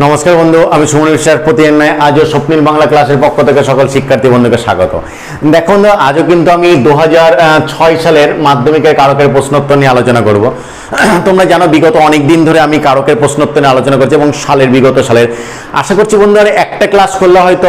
নমস্কার বন্ধু, আমি সুমন বিশ্বাস, প্রতি আজও স্বপ্নিল বাংলা ক্লাসের পক্ষ থেকে সকল শিক্ষার্থী বন্ধুকে স্বাগত। দেখো আজও কিন্তু আমি দু ছয় সালের মাধ্যমিকের কারকের প্রশ্নোত্তর নিয়ে আলোচনা করব। তোমরা জানো বিগত অনেক দিন ধরে আমি কারকের প্রশ্নোত্তর নিয়ে আলোচনা করছি এবং সালের বিগত সালের। আশা করছি বন্ধু, আর একটা ক্লাস করলে হয়তো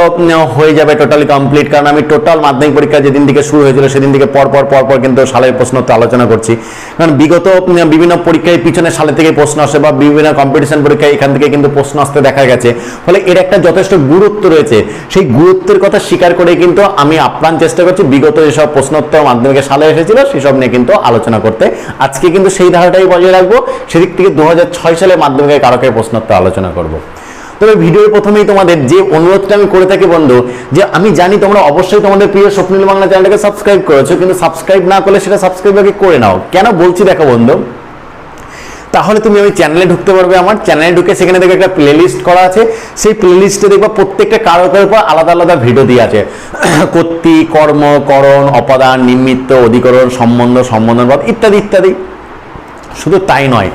হয়ে যাবে টোটালি কমপ্লিট কারণ আমি টোটাল মাধ্যমিক পরীক্ষা যেদিন থেকে শুরু হয়েছিল, সেদিন থেকে পর পর পর পর কিন্তু সালের প্রশ্নোত্তর আলোচনা করছি। কারণ বিগত বিভিন্ন পরীক্ষায় পিছনে সালে থেকে প্রশ্ন আসে বা বিভিন্ন কম্পিটিশন পরীক্ষায় এখান থেকে কিন্তু প্রশ্ন আসতে দেখা গেছে। ফলে এর একটা যথেষ্ট গুরুত্ব রয়েছে। সেই গুরুত্বের কথা স্বীকার করে কিন্তু আমি আপ্রাণ চেষ্টা করছি বিগত যেসব প্রশ্নোত্তর মাধ্যমিকে সালে এসেছিল, সেসব নিয়ে কিন্তু আলোচনা করতে। আজকে কিন্তু সেই ধারাটাই বজায় রাখব। সেদিক থেকে দু হাজার ছয় সালে মাধ্যমিকের কারকের প্রশ্নোত্তর আলোচনা করব। তবে ভিডিওর প্রথমেই তোমাদের যে অনুরোধটা আমি করে থাকি বন্ধু, যে আমি জানি তোমরা অবশ্যই তোমাদের প্রিয় স্বপ্নিল বাংলা চ্যানেলটাকে সাবস্ক্রাইব করেছ, কিন্তু সাবস্ক্রাইব না করলে সেটা সাবস্ক্রাইব আগে করে নাও। কেন বলছি দেখো বন্ধু, তাহলে তুমি ওই চ্যানেলে ঢুকতে পারবে আমার। চ্যানেলে ঢুকে সেখানে দেখবে একটা প্লেলিস্ট করা আছে। সেই প্লেলিস্টে দেখবা প্রত্যেকটা কারকের উপর আলাদা আলাদা ভিডিও দিয়ে আছে। কর্তৃ কর্ম, করণ, অপাদান, নিমিত্ত, অধিকরণ, সম্বন্ধ, সম্বন্ধবাদ ইত্যাদি ইত্যাদি। শুধু তাই নয়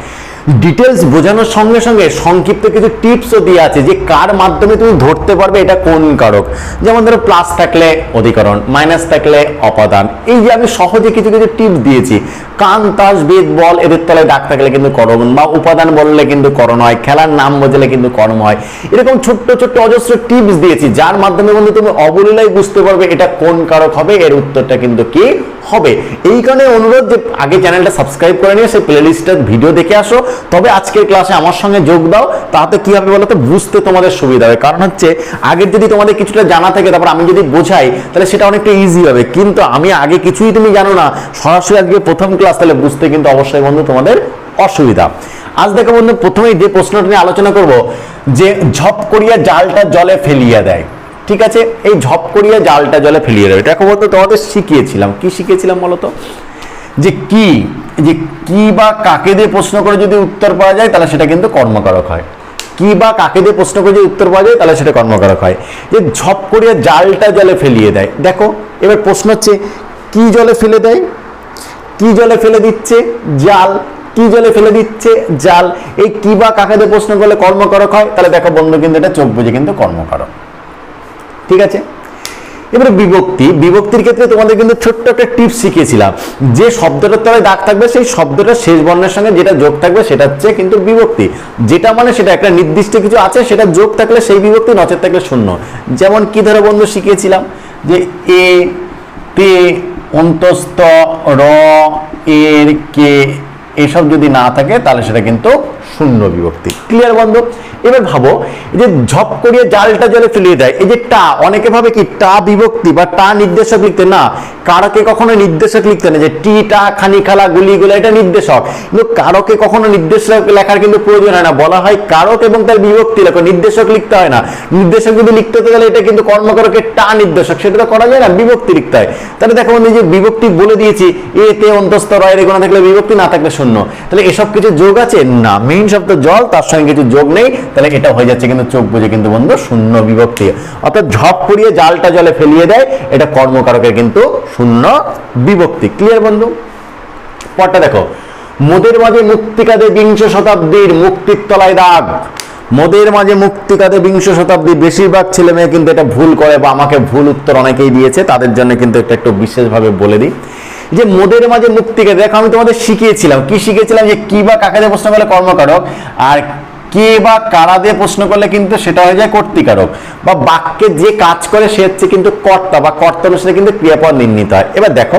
ডিটেলস বোঝানোর সঙ্গে সঙ্গে সংক্ষিপ্ত কিছু টিপসও দিয়ে আছে যে কার মাধ্যমে তুমি ধরতে পারবে এটা কোন কারক। যেমন ধরো প্লাস থাকলে অধিকরণ মাইনাস থাকলে অপাদান। এই যে আমি সহজে কিছু কিছু টিপস দিয়েছি, কান, তাস, বেদ, বল, এদের তলায় ডাক থাকলে কিন্তু করণ বা উপাদান বললে কিন্তু করণ হয়, খেলার নাম বোঝালে কিন্তু কর্ম হয়। এরকম ছোট্ট ছোট্ট, অজস্র টিপস দিয়েছি, যার মাধ্যমে বন্ধু তুমি অবলীলাই বুঝতে পারবে এটা কোন কারক হবে, এর উত্তরটা কিন্তু কি? হবে। এই কারণে অনুরোধ যে আগে চ্যানেলটা সাবস্ক্রাইব করে নিয়ে সেই প্লেলিস্টের ভিডিও দেখে আসো। তবে আজকের ক্লাসে আমার সঙ্গে যোগ দাও, তাতে কি হবে বলো তো বুঝতে তোমাদের সুবিধা হবে। কারণ হচ্ছে, আগের যদি তোমাদের কিছুটা জানা থাকে, তারপর আমি যদি বোঝাই, তাহলে সেটা অনেকটা ইজি হবে। কিন্তু আমি আগে কিছুই তুমি জানো না, সরাসরি আজকে প্রথম ক্লাস তাহলে বুঝতে কিন্তু অবশ্যই বন্ধু তোমাদের অসুবিধা। আজ দেখো বন্ধু, প্রথমেই যে প্রশ্নটা নিয়ে আলোচনা করব, যে ঝপ করিয়া জালটা জলে ফেলিয়া দেয়। ঠিক আছে, এই ঝপ করিয়া জালটা জলে ফেলিয়ে দেবে। এটা বলতো তোমাদের শিখিয়েছিলাম। কি শিখিয়েছিলাম বলো তো যে কি যে কি বা কাকে দিয়ে প্রশ্ন করে যদি উত্তর পাওয়া যায়, তাহলে সেটা কিন্তু কর্মকারক হয়। কি বা কাকে দিয়ে প্রশ্ন করে যদি উত্তর পাওয়া যায়, তাহলে সেটা কর্মকারক হয়। যে ঝপ করিয়া জালটা জলে ফেলিয়ে দেয়। দেখো, এবার প্রশ্ন হচ্ছে, কি জলে ফেলে দেয়? কি জলে ফেলে দিচ্ছে? জাল। কি জলে ফেলে দিচ্ছে? জাল। এই কি বা কাকে দিয়ে প্রশ্ন করলে কর্মকারক হয়? তাহলে দেখো বন্ধু, কিন্তু এটা চোখ বুঝে কিন্তু কর্মকারক। ঠিক আছে? এবারে বিভক্তি, বিভক্তির ক্ষেত্রে তোমাদের কিন্তু ছোট্ট একটা টিপস শিখিয়েছিলাম। যে শব্দটার তলায় দাগ থাকবে, সেই শব্দটা শেষ বর্ণের সঙ্গে যেটা যোগ থাকবে, সেটা হচ্ছে কিন্তু বিভক্তি। যেটা মানে সেটা একটা নির্দিষ্ট কিছু আছে, সেটা যোগ থাকলে সেই বিভক্তি, নচেত থাকলে শূন্য। যেমন কি ধরে বন্ধু শিখিয়েছিলাম? যে এ, তে, অন্তস্থ, র, এর, কে, এসব যদি না থাকে, তাহলে সেটা কিন্তু শূন্য বিভক্তি। ক্লিয়ার বন্ধু? এবার ভাবো এই যে ঝপ করিয়ে জালটা জলে ফেলিয়ে দেয় এই যে টা অনেকে ভাবে কি টা বিভক্তি বা টা নির্দেশক লিখতে? না কারকে কখনো নির্দেশক লিখতে না যে টি টা খানি খালা গুলি গুলা এটা নির্দেশক। কিন্তু কারকে কখনো নির্দেশক লেখার কিন্তু প্রয়োজন হয় না। বলা হয় কারক এবং তার বিভক্তি লেখো নির্দেশক লিখতে হয় না। নির্দেশক যদি লিখতে হতে গেলে এটা কিন্তু কর্মকারকের টা নির্দেশক সেটা তো করা যায় না বিভক্তি লিখতে হয়। তাহলে দেখো বন্ধু, যে বিভক্তি বলে দিয়েছি এতে অন্তস্থ রয়ের গোনা থাকলে বিভক্তি না থাকলে শূন্য। তাহলে এসব কিছু যোগ আছে? না মেইন শব্দ জল, তার সঙ্গে কিছু যোগ নেই, তাহলে এটা হয়ে যাচ্ছে কিন্তু চোখ বুঝে কিন্তু বন্ধু শূন্য বিভক্তি। অর্থাৎ ঝপ করিয়ে জালটা জলে ফেলিয়ে দেয়, এটা কর্মকারকের কিন্তু শূন্য বিভক্তি। ক্লিয়ার বন্ধু? পরটা দেখো। মোদের মাঝে মুক্তিকাদে বিংশ শতাব্দীর মুক্তির তলায় দাগ। মোদের মাঝে মুক্তিকাদে বিংশ শতাব্দী বেশিরভাগ ছেলে মেয়ে কিন্তু এটা ভুল করে বা আমাকে ভুল উত্তর অনেকেই দিয়েছে, তাদের জন্য কিন্তু এটা একটু বিশেষভাবে বলে দিই। যে মোদের মাঝে মুক্তিকে, দেখো আমি তোমাদের শিখিয়েছিলাম। কি শিখিয়েছিলাম যে কি বা কাকে দিয়ে প্রশ্ন করলে কর্মকারক, আর কে বা কারা দিয়ে প্রশ্ন করলে কিন্তু সেটা হয়ে যায় কর্তিকারক। বা বাক্যে যে কাজ করে সে হচ্ছে কিন্তু কর্তা, বা কর্তা অনুসারে কিন্তু ক্রিয়াপদ নির্ণীত হয়। এবার দেখো,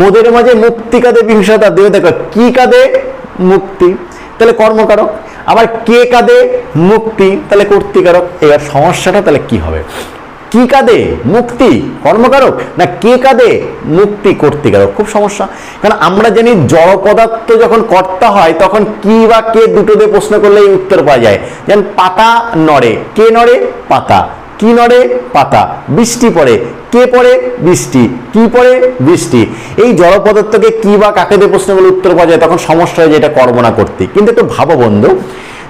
মোদের মাঝে মুক্তি কাদে শতাব্দী এবার দেখো, কি কাদে মুক্তি? তাহলে কর্মকারক। আবার কে কাদে মুক্তি? তাহলে কর্তিকারক। এবার সমস্যাটা তাহলে কি হবে? কি কাঁদে? মুক্তি, কর্মকারক? না, কে কাঁদে? মুক্তি কর্তিকারক। খুব সমস্যা। কারণ আমরা জানি জড় পদার্থ যখন কর্তা হয়, তখন কি বা কে দুটো দিয়ে প্রশ্ন করলেই উত্তর পাওয়া যায়। যেমন পাতা নড়ে। কে নড়ে? পাতা। কি নড়ে? পাতা। বৃষ্টি পড়ে। কে পড়ে? বৃষ্টি। কি পড়ে? বৃষ্টি। এই জড় পদার্থকে কি বা কাকে দিয়ে প্রশ্ন করলে উত্তর পাওয়া যায়, তখন সমস্যা হয় যে এটা কর্ম না করতে কিন্তু একটু ভাবো বন্ধু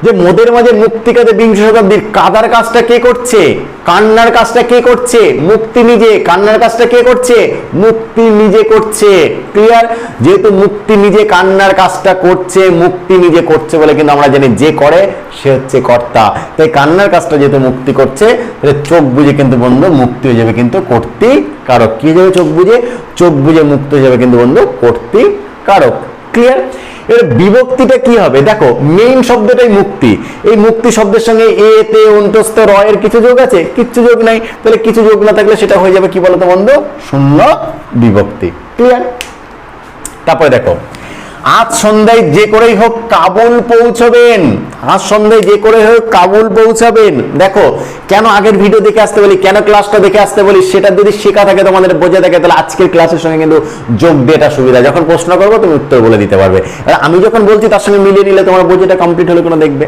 যে মোদের মাঝে মুক্তিকাতে বিংশ শতাব্দীর কাদার কাজটা কে করছে? কান্নার কাজটা কে করছে? মুক্তি নিজে, কান্নার কাজটা কে করছে? মুক্তি নিজে করছে। ক্লিয়ার যেহেতু মুক্তি নিজে, কান্নার কাজটা করছে, মুক্তি নিজে করছে বলে কিন্তু আমরা জানি যে করে, সে হচ্ছে কর্তা। তাই কান্নার কাজটা যেহেতু মুক্তি করছে, তাহলে চোখ বুঝে কিন্তু বন্ধু মুক্তি হয়ে যাবে কিন্তু কর্তৃ কারক কি যাবে চোখ বুঝে চোখ বুঝে মুক্ত হয়ে যাবে কিন্তু বন্ধু কর্তৃ কারক ক্লিয়ার এর বিভক্তিটা কি হবে? দেখো মেইন শব্দটাই মুক্তি। এই মুক্তি শব্দের সঙ্গে এ, তে, অন্তস্থ, র এর কিছু যোগ আছে? কিচ্ছু যোগ নাই। তাহলে কিছু যোগ না থাকলে সেটা হয়ে যাবে কি বলতো বন্ধু? শূন্য বিভক্তি। ক্লিয়ার তারপরে দেখো আজ সন্ধ্যায় যে করেই হোক কাবুল পৌঁছবেন। আজ সন্ধ্যায় যে করে হোক কাবুল পৌঁছাবেন। দেখো, কেন আগের ভিডিও দেখে আসতে বলি, কেন ক্লাসটা দেখে আসতে বলি, সেটা যদি শেখা থাকে তোমাদের, বোঝা থাকে, তাহলে আজকের ক্লাসের সঙ্গে কিন্তু যোগ দিয়ে এটা সুবিধা। যখন প্রশ্ন করব, তুমি উত্তর বলে দিতে পারবে। আর আমি যখন বলছি, তার সঙ্গে মিলিয়ে নিলে তোমার বোঝাটা কমপ্লিট হলে কোনো দেখবে।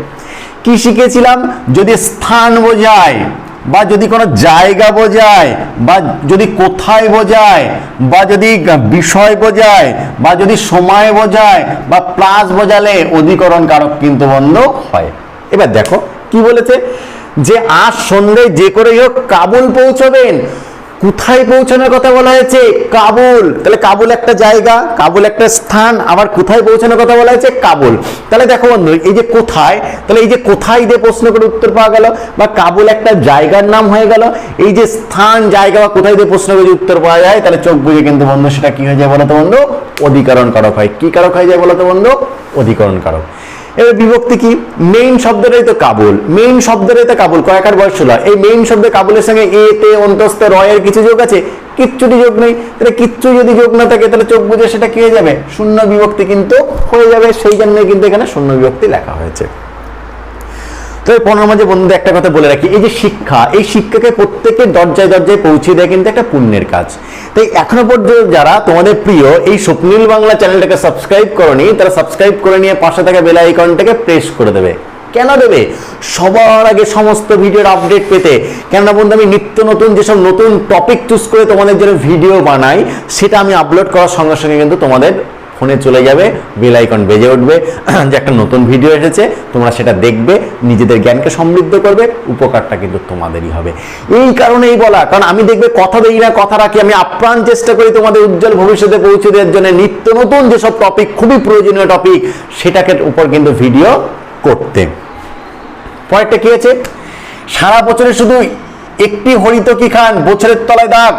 কি শিখেছিলাম? যদি স্থান বোঝায় বা যদি কোনো জায়গা বোঝায়, বা যদি কোথায় বোঝায়, বা যদি বিষয় বোঝায়, বা যদি সময় বোঝায়, বা প্লাস বোঝালে অধিকরণ কারক কিন্তু বন্ধ হয়। এবার দেখো, কি বলেছে? যে আজ সন্ধ্যে যে করেই হোক কাবুল পৌঁছবেন। কোথায় পৌঁছানোর কথা বলা হয়েছে? কাবুল। তাহলে কাবুল একটা জায়গা, কাবুল একটা স্থান, আবার কোথায় পৌঁছানোর কথা বলা হয়েছে? কাবুল। তাহলে দেখো বন্ধু এই যে কোথায়, তাহলে এই যে কোথায় দিয়ে প্রশ্ন করে উত্তর পাওয়া গেল, বা কাবুল একটা জায়গার নাম হয়ে গেল, এই যে স্থান, জায়গা, বা কোথায় দিয়ে প্রশ্ন করে উত্তর পাওয়া যায়, তাহলে চোখ বুঝে কিন্তু বন্ধু সেটা কি হয়ে যায় বলতো বন্ধু? অধিকরণ কারক হয়। কি কারক হয়ে যায় বলতো বন্ধু? অধিকরণ কারক এবার বিভক্তি কি? মেইন শব্দটাই তো কাবুল। মেইন শব্দটাই তো কাবুল। কয়েকার বয়স ছিল এই মেইন শব্দে কাবুলের সঙ্গে এ, তে, অন্তস্থ, রয়ের কিছু যোগ আছে? কিচ্ছুটি যোগ নেই। তাহলে কিচ্ছু যদি যোগ না থাকে, তাহলে চোখ বুঝে সেটা কি হয়ে যাবে? শূন্য বিভক্তি কিন্তু হয়ে যাবে। সেই জন্যই কিন্তু এখানে শূন্য বিভক্তি লেখা হয়েছে। তো পনেরো মাঝে বন্ধুদের একটা কথা বলে রাখি, এই যে শিক্ষা, এই শিক্ষাকে প্রত্যেকের দরজায় দরজায় পৌঁছে দেয় কিন্তু একটা পুণ্যের কাজ। তাই এখনও পর্যন্ত যারা তোমাদের প্রিয় এই স্বপ্নীল বাংলা চ্যানেলটাকে সাবস্ক্রাইব করনি, তারা সাবস্ক্রাইব করে নিয়ে পাশে থাকা বেল আইকনটাকে প্রেস করে দেবে। কেন দেবে? সবার আগে সমস্ত ভিডিওর আপডেট পেতে। কেননা বন্ধু, আমি নিত্য নতুন যেসব নতুন টপিক চুজ করে তোমাদের জন্য ভিডিও বানাই, সেটা আমি আপলোড করার সঙ্গে সঙ্গে কিন্তু তোমাদের ফোনে চলে যাবে বেল আইকন বেজে উঠবে, যে একটা নতুন ভিডিও এসেছে, তোমরা সেটা দেখবে, নিজেদের জ্ঞানকে সমৃদ্ধ করবে, উপকারটা কিন্তু তোমাদেরই হবে। এই কারণেই বলা, কারণ আমি দেখবে কথা দেই না, কথা রাখি, আমি আপ্রাণ চেষ্টা করি তোমাদের উজ্জ্বল ভবিষ্যতে পৌঁছে দেওয়ার জন্য। নিত্য নতুন যেসব টপিক খুবই প্রয়োজনীয় টপিক সেটাকে উপর কিন্তু ভিডিও করতে। পরেরটা কি আছে? সারা বছরে শুধু একটি হরিত কি খান, বছরের তলায় দাগ।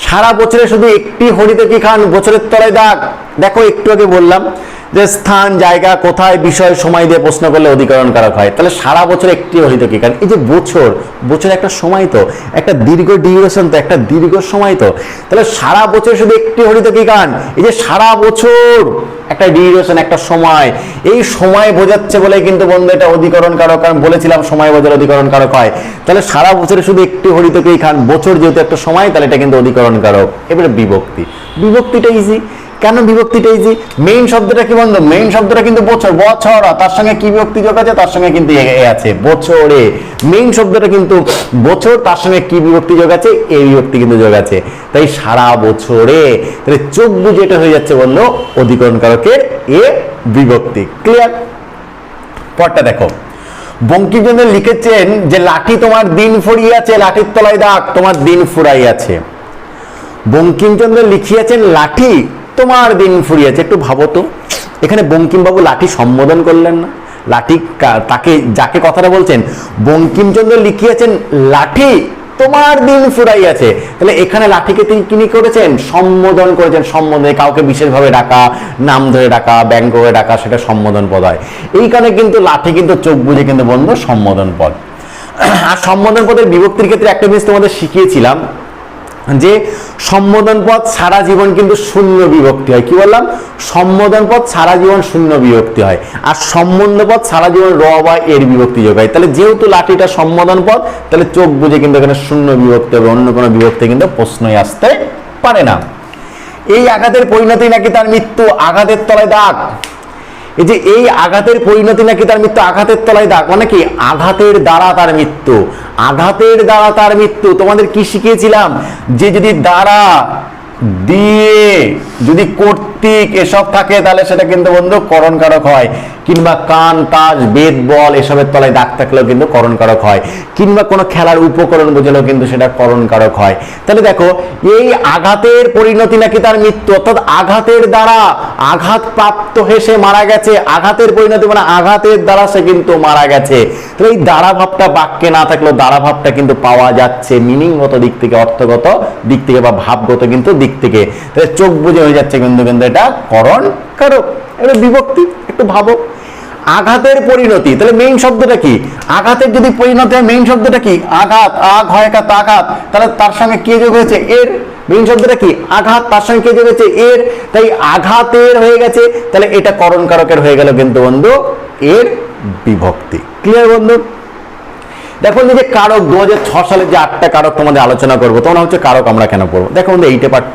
সারা বছরে শুধু একটি হরিতে কি খান? বছরের তলায় দাগ। দেখো একটু আগে বললাম যে স্থান, জায়গা, কোথায়, বিষয়, সময় দিয়ে প্রশ্ন করলে অধিকরণ কারক হয়। তাহলে সারা বছর একটি হরিত কি? খান এই যে বছর বছর একটা সময় তো, একটা দীর্ঘ ডিউরেশন তো, একটা দীর্ঘ সময় তো। তাহলে সারা বছর শুধু একটি হরিত কি খান এই যে সারা বছর একটা ডিউরেশন একটা সময়। এই সময় বোঝাচ্ছে বলে কিন্তু বন্ধু এটা অধিকরণ কারক কারণ বলেছিলাম সময় বোঝার অধিকরণ কারক হয়। তাহলে সারা বছরে শুধু একটি হরিতকেই খান বছর যেহেতু একটা সময়, তাহলে এটা কিন্তু অধিকরণ কারক এবারে বিভক্তি। বিভক্তিটা ইজি কেন বিভক্তিটা ইজি মেইন শব্দটা কি বন্ধু? মেইন শব্দটা কিন্তু বছর বছর। তার সঙ্গে কি বিভক্তি যোগ আছে? তার সঙ্গে কিন্তু এ এ আছে, বছরে। মেইন শব্দটা কিন্তু বছর, তার সঙ্গে কি বিভক্তি যোগ আছে? এই বিভক্তি কিন্তু যোগ আছে। তাই সারা বছরে। তাহলে চোখ বুঝে এটা হয়ে যাচ্ছে বন্ধু, অধিকরণ কারকের এ বিভক্তি। ক্লিয়ার পরটা দেখো। বঙ্কিমচন্দ্র লিখেছেন যে, লাঠি তোমার দিন ফুরিয়াছে, লাঠির তলায় দাগ, তোমার দিন ফুরাইয়াছে। বঙ্কিমচন্দ্র লিখিয়াছেন, লাঠি তোমার দিন ফুরিয়েছে, একটু ভাবো তো। এখানে বঙ্কিমবাবু লাঠি সম্বোধন করলেন না। লাঠি তাকে যাকে কথাটা বলছেন, বঙ্কিমচন্দ্র লিখিয়েছেন, লাঠি তোমার দিন ফুরাইয়াছে। তাহলে এখানে লাঠিকে তিনি কিনি করেছেন? সম্বোধন করেছেন। সম্বোধনে কাউকে বিশেষভাবে ডাকা, নাম ধরে ডাকা, ব্যঙ্গ করে ডাকা, সেটা সম্বোধন পদ হয়। এইখানে কিন্তু লাঠি কিন্তু চোখ বুঝে কিন্তু বন্ধ সম্বোধন পদ। আর সম্বোধন পদের বিভক্তির ক্ষেত্রে একটা জিনিস তোমাদের শিখিয়েছিলাম যে সম্বোধন পদ সারা জীবন কিন্তু শূন্য বিভক্তি হয়। কি বললাম? সম্বোধন পদ সারা জীবন শূন্য বিভক্তি হয়। আর সম্বন্ধ পদ সারা জীবন র বা এর বিভক্তি যোগ হয়। তাহলে যেহেতু লাঠিটা সম্বোধন পদ তাহলে চোখ বুঝে কিন্তু এখানে শূন্য বিভক্তি হবে। অন্য কোনো বিভক্তি কিন্তু প্রশ্নই আসতে পারে না। এই আঘাতের পরিণতি নাকি তার মৃত্যু? আঘাতের তলায় দাগ। এই যে এই আঘাতের পরিণতি নাকি তার মৃত্যু আঘাতের তলায় দাগ? মানে কি, আঘাতের দ্বারা তার মৃত্যু? আঘাতের দ্বারা তার মৃত্যু। তোমাদের কি শিখিয়েছিলাম? যে যদি দ্বারা দিয়ে যদি কর্তৃক এসব থাকে, তাহলে সেটা কিন্তু বন্ধু করণ কারক হয়। কিংবা কান তাজ বেদ বল এসবের তলায় দাগ থাকলেও কিন্তু করণ কারক হয়। কিংবা কোনো খেলার উপকরণ বোঝালেও কিন্তু সেটা করণ কারক হয়। তাহলে দেখো, এই আঘাতের পরিণতি নাকি তার মৃত্যু? অর্থাৎ আঘাতের দ্বারা আঘাত প্রাপ্ত হয়ে সে মারা গেছে। আঘাতের পরিণতি মানে আঘাতের দ্বারা সে কিন্তু মারা গেছে। তো এই দ্বারা ভাবটা বাক্যে না থাকলেও দ্বারা ভাবটা কিন্তু পাওয়া যাচ্ছে। মিনিংগত দিক থেকে, অর্থগত দিক থেকে বা ভাবগত কিন্তু দিক থেকে। তাহলে চোখ বুঝে হয়ে যাচ্ছে কিন্তু কিন্তু এটা করণ কারক এটা বিভক্তি, একটু ভাবো। আঘাতের পরিণতি, তাহলে মেইন শব্দটা কি? আঘাতের যদি পরিণতি হয় মেইন শব্দটা কি? আঘাত, আঘ, হয় একা আঘাত। তাহলে তার সঙ্গে কে যোগ হয়েছে? এর। মেইন শব্দটা কি? আঘাত, তার সঙ্গে কে যোগ হয়েছে? এর। তাই আঘাতের হয়ে গেছে। তাহলে এটা করণ কারকের হয়ে গেল কিন্তু বন্ধু, এর বিভক্তি। ক্লিয়ার বন্ধু? দেখো যে কারক দু সালে যে আটটা কারক তোমাদের আলোচনা করব তোমরা হচ্ছে কারক আমরা কেন পড়ব? দেখো বন্ধু এইটে পাঠ্য,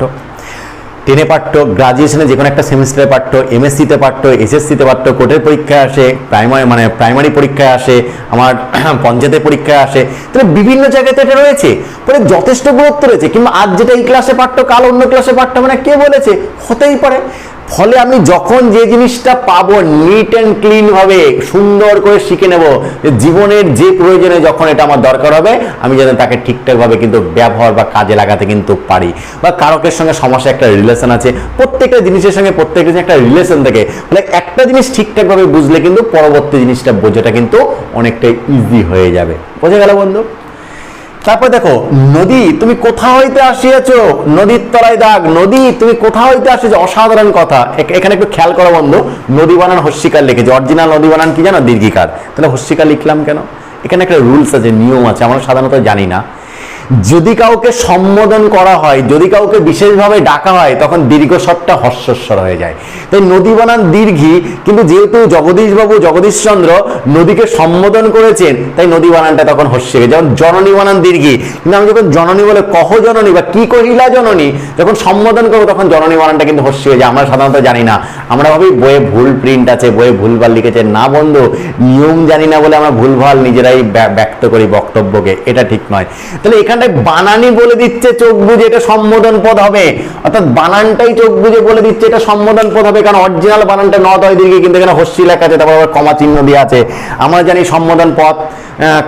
টেনে পাঠ্য গ্রাজুয়েশনে যে কোনো একটা সেমিস্টারে পাঠ্য এমএসসিতে পাঠ্য এসএসসিতে পাঠ্য, কোর্টের পরীক্ষায় আসে প্রাইমারি মানে প্রাইমারি পরীক্ষায় আসে, আমার পঞ্চায়েতের পরীক্ষায় আসে, তাহলে বিভিন্ন জায়গাতে এটা রয়েছে ফলে যথেষ্ট গুরুত্ব রয়েছে, কিংবা আজ যেটা এই ক্লাসে পাঠ্য, কাল অন্য ক্লাসে পাঠ্য মানে কে বলেছে? হতেই পারে। ফলে আমি যখন যে জিনিসটা পাবো নিট অ্যান্ড ক্লিন ভাবে, সুন্দর করে শিখে নেব, যে জীবনের যে প্রয়োজনে যখন এটা আমার দরকার হবে, আমি যেন তাকে ঠিকঠাকভাবে কিন্তু ব্যবহার বা কাজে লাগাতে কিন্তু পারি। বা কারকের সঙ্গে সমস্যা একটা রিলেশন আছে, প্রত্যেকটা জিনিসের সঙ্গে প্রত্যেকটা জিনিস একটা রিলেশন থাকে। ফলে একটা জিনিস ঠিকঠাকভাবে বুঝলে কিন্তু পরবর্তী জিনিসটা বোঝাটা কিন্তু অনেকটাই ইজি হয়ে যাবে। বোঝা গেল বন্ধু? তারপর দেখো, নদী, তুমি কোথা হইতে আসিয়াছ? নদীর তলায় দাগ, নদী, তুমি কোথা হইতে আসিয়াছ? অসাধারণ কথা। এখ- এখানে একটু খেয়াল করো বন্ধু। নদী বানান হস্যিকার লিখেছে অরিজিনাল নদী বানান কি জানো? দীর্ঘিকার। তাহলে হস্যিকার লিখলাম কেন? এখানে একটা রুলস আছে, নিয়ম আছে, আমরা সাধারণত জানি না। যদি কাউকে সম্বোধন করা হয়, যদি কাউকে বিশেষভাবে ডাকা হয়, তখন দীর্ঘ স্বরটা হর্ষস্বর হয়ে যায়। তাই নদী বানান দীর্ঘি, কিন্তু যেহেতু জগদীশবাবু, জগদীশচন্দ্র নদীকে সম্বোধন করেছেন, তাই নদী বানানটা তখন হস্যে যেমন জননী বানান দীর্ঘি, কিন্তু আমি যখন জননী বলে কহ জননী বা কি কহিলা জননী, যখন সম্বোধন করব, তখন জননী বানানটা কিন্তু হস্যে হয়ে যায়। আমরা সাধারণত জানি না। আমরা ভাবি, বইয়ে ভুল প্রিন্ট আছে, বইয়ে ভুলভাল লিখেছে। না বন্ধু, নিয়ম জানি না বলে আমরা ভুলভাল নিজেরাই ব্যা- ব্যক্ত করি বক্তব্যকে। এটা ঠিক নয়। তাহলে এখানটায় বানানই বলে দিচ্ছে চোখ বুঝে এটা সম্বোধন পদ হবে। অর্থাৎ বানানটাই চোখ বুঝে বলে দিচ্ছে, এটা সম্বোধন পদ হবে, কারণ অরিজিনাল বানানটা নদ হয় দিকে কিন্তু এখানে হস্যি লেখা আছে, তারপর আবার কমা চিহ্ন দিয়ে আছে। আমরা জানি সম্বোধন পদ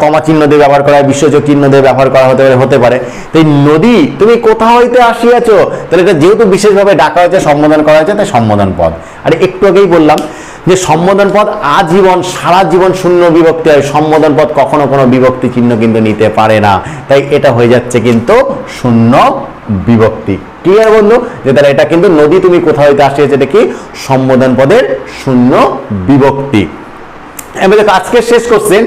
কমা চিহ্ন দিয়ে ব্যবহার করা হয় বিশ্বযোগ চিহ্ন দিয়ে ব্যবহার করা হতে পারে হতে পারে। তো এই নদী, তুমি কোথা হইতে আসিয়াছো? তাহলে এটা যেহেতু বিশেষভাবে ডাকা হয়েছে, সম্বোধন করা হয়েছে, তাই সম্বোধন পদ। আর একটু আগেই বললাম যে সম্বোধন পদ আজীবন, সারা জীবন শূন্য বিভক্তি হয়, সম্বোধন পদ কখনো কোনো বিভক্তি চিহ্ন কিন্তু নিতে পারে না। তাই এটা হয়ে যাচ্ছে কিন্তু শূন্য বিভক্তি। ক্লিয়ার বন্ধু? যে তাহলে এটা কিন্তু নদী তুমি কোথাও হইতে আসিয়েছে, এটা কি? সম্বোধন পদের শূন্য বিভক্তি। এবার দেখো আজকে শেষ করছেন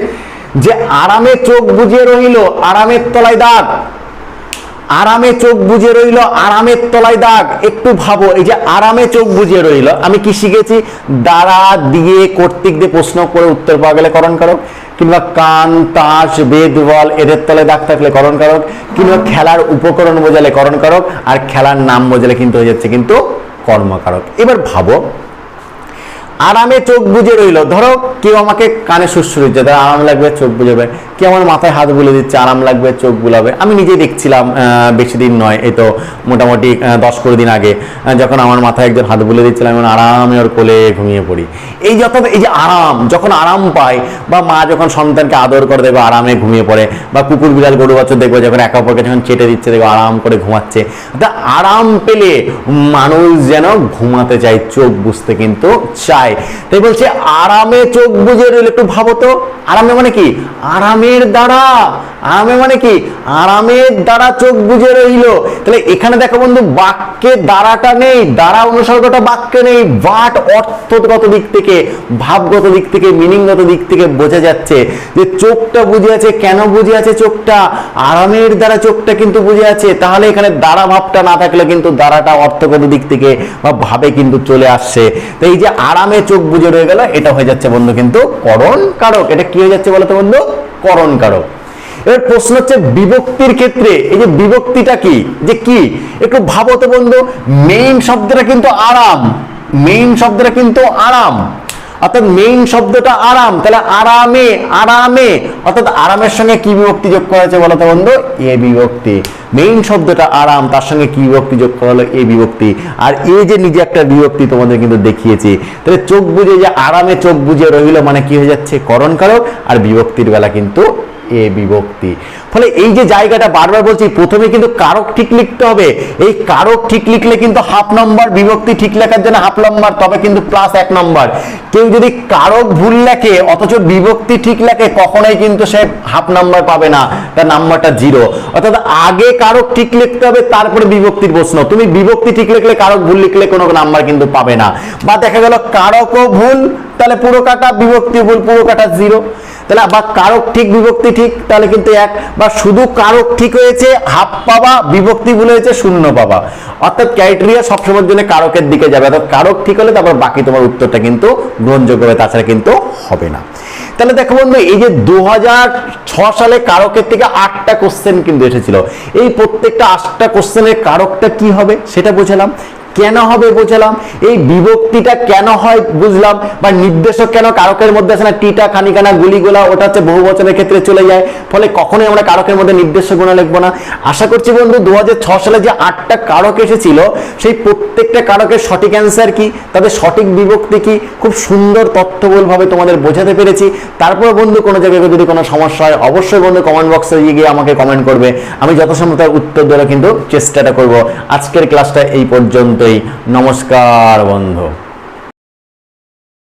যে আরামে চোখ বুঝিয়ে রহিল আরামের তলায় দাগ। আরামে চোখ বুঝে রইল, আরামের তলায় দাগ। একটু ভাবো, এই যে আরামে চোখ বুঝে রইল, আমি কি শিখেছি? দ্বারা দিয়ে কর্তৃক দিয়ে প্রশ্ন করে উত্তর পাওয়া গেলে করণ করো কিংবা কান, তাস, বেদ, বল, এদের তলে দাগ থাকলে করণ করক, কিংবা খেলার উপকরণ বোঝালে করণ করক, আর খেলার নাম বোঝালে কিন্তু হয়ে যাচ্ছে কিন্তু কর্মকারক। এবার ভাবো আরামে চোখ বুজে রইল। ধরো কেউ আমাকে কানে সুশ্রু দিচ্ছে আরাম লাগবে, চোখ বুঝাবে কেউ আমার মাথায় হাত বুলে দিচ্ছে, আরাম লাগবে, চোখ বুলাবে। আমি নিজে দেখছিলাম বেশি দিন নয়, এই তো মোটামুটি দশ কুড়ি দিন আগে যখন আমার মাথায় একজন হাত বুলে দিচ্ছিলাম আমি আরামে ওর কোলে ঘুমিয়ে পড়ি। এই যত এই যে আরাম, যখন আরাম পায়, বা মা যখন সন্তানকে আদর করে দেবে আরামে ঘুমিয়ে পড়ে, বা কুকুর, বিড়াল, গরু বাচ্চা দেখবে, যখন একে অপরকে যখন চেটে দিচ্ছে, দেখবে আরাম করে ঘুমাচ্ছে। তা আরাম পেলে মানুষ যেন ঘুমাতে চায়, চোখ বুঝতে কিন্তু চায়। তাই বলছে আরামে চোখ বুঝে রইল একটু ভাবো তো। আরামে মানে কি? আরামের দ্বারা আরামে মানে কি? আরামের দ্বারা চোখ বুঝে রইল। তাহলে এখানে দেখো বন্ধু, বাক্যে দ্বারাটা নেই, দ্বারা অনুসর্গটা বাক্যে নেই। বাট অর্থগত দিক থেকে, ভাবগত দিক থেকে, মিনিংগত দিক থেকে বোঝা যাচ্ছে যে চোখটা বুঝে আছে। কেন বুঝে আছে চোখটা? আরামের দ্বারা চোখটা কিন্তু বুঝে আছে। তাহলে এখানে দ্বারা ভাবটা না থাকলে কিন্তু দ্বারাটা অর্থগত দিক থেকে বা ভাবে কিন্তু চলে আসছে। তো এই যে আরামে চোখ বুঝে রয়ে গেল, এটা হয়ে যাচ্ছে বন্ধু কিন্তু করণ কারক। এটা কি হয়ে যাচ্ছে বলতো বন্ধু? করণ কারক। এবার প্রশ্ন হচ্ছে, বিভক্তির ক্ষেত্রে এই যে বিভক্তিটা কি? যে কি? একটু ভাবো তো বন্ধু মেইন শব্দটা কিন্তু আরাম মেইন শব্দটা কিন্তু আরাম। অর্থাৎ মেইন শব্দটা আরাম, তাহলে আরামে আরামে। অর্থাৎ আরামের সঙ্গে কি বিভক্তি যোগ করা হয়েছে বলতো বন্ধু? এ বিভক্তি। মেইন শব্দটা আরাম, তার সঙ্গে কি বিভক্তি যোগ করা হলো? এ বিভক্তি। আর এ যে নিজে একটা বিভক্তি তোমাদের কিন্তু দেখিয়েছি। তাহলে চোখ বুঝে যে আরামে চোখ বুঝে রইল মানে কি হয়ে যাচ্ছে? করণ কারক আর বিভক্তির বেলা কিন্তু এ বিভক্তি। ফলে এই যে জায়গাটা বারবার বলছি, প্রথমে কিন্তু কারক ঠিক লিখতে হবে। এই কারক ঠিক লিখলে কিন্তু হাফ নম্বর, বিভক্তি ঠিক লেখার জন্য হাফ নম্বর, তবে কিন্তু প্লাস এক নম্বর। কেউ যদি কারক ভুল লেখে, অথচ বিভক্তি ঠিক লেখে, কখনোই কিন্তু সে হাফ নাম্বার পাবে না, তার নাম্বারটা জিরো অর্থাৎ আগে কারক ঠিক লিখতে হবে, তারপরে বিভক্তির প্রশ্ন। তুমি বিভক্তি ঠিক লিখলে, কারক ভুল লিখলে কোনো নাম্বার কিন্তু পাবে না। বা দেখা গেল, কারকও ভুল তাহলে পুরো কাটা, বিভক্তি ভুল, পুরো কাটা জিরো তাহলে বা কারক ঠিক, বিভক্তি ঠিক, তাহলে কিন্তু এক। বা শুধু কারক ঠিক হয়েছে হাফ পাবা, বিভক্তি ভুল হয়েছে, শূন্য পাবা। অর্থাৎ ক্রাইটেরিয়া সবসময়ের জন্য কারকের দিকে যাবে। অর্থাৎ কারক ঠিক হলে তারপর বাকি তোমার উত্তরটা কিন্তু গ্রহণযোগ্য হবে, তাছাড়া কিন্তু হবে না। তাহলে দেখো বন্ধু, এই যে দু সালে কারকের থেকে আটটা কোশ্চেন কিন্তু এসেছিল। এই প্রত্যেকটা আটটা কোশ্চেনের কারকটা কি হবে, সেটা বুঝলাম কেন হবে বুঝলাম? এই বিভক্তিটা কেন হয় বুঝলাম? বা নির্দেশক কেন কারকের মধ্যে আছে না টিটা, খানিকানা, গুলিগুলা, ওটা হচ্ছে বহু বচনের ক্ষেত্রে চলে যায়। ফলে কখনোই আমরা কারকের মধ্যে নির্দেশক গুণা লিখব না। আশা করছি বন্ধু দু সালে যে আটটা কারক এসেছিল, সেই প্রত্যেকটা কারকের সঠিক অ্যান্সার কি? তাদের সঠিক বিভক্তি কি? খুব সুন্দর তথ্যবলভাবে তোমাদের বোঝাতে পেরেছি। তারপর বন্ধু, কোনো জায়গায় যদি কোনো সমস্যা হয়, অবশ্যই বন্ধু কমেন্ট বক্সে গিয়ে আমাকে কমেন্ট করবে। আমি যথাসম্ভব তার উত্তর দেওয়ার কিন্তু চেষ্টাটা করব। আজকের ক্লাসটা এই পর্যন্তই নমস্কার বন্ধু।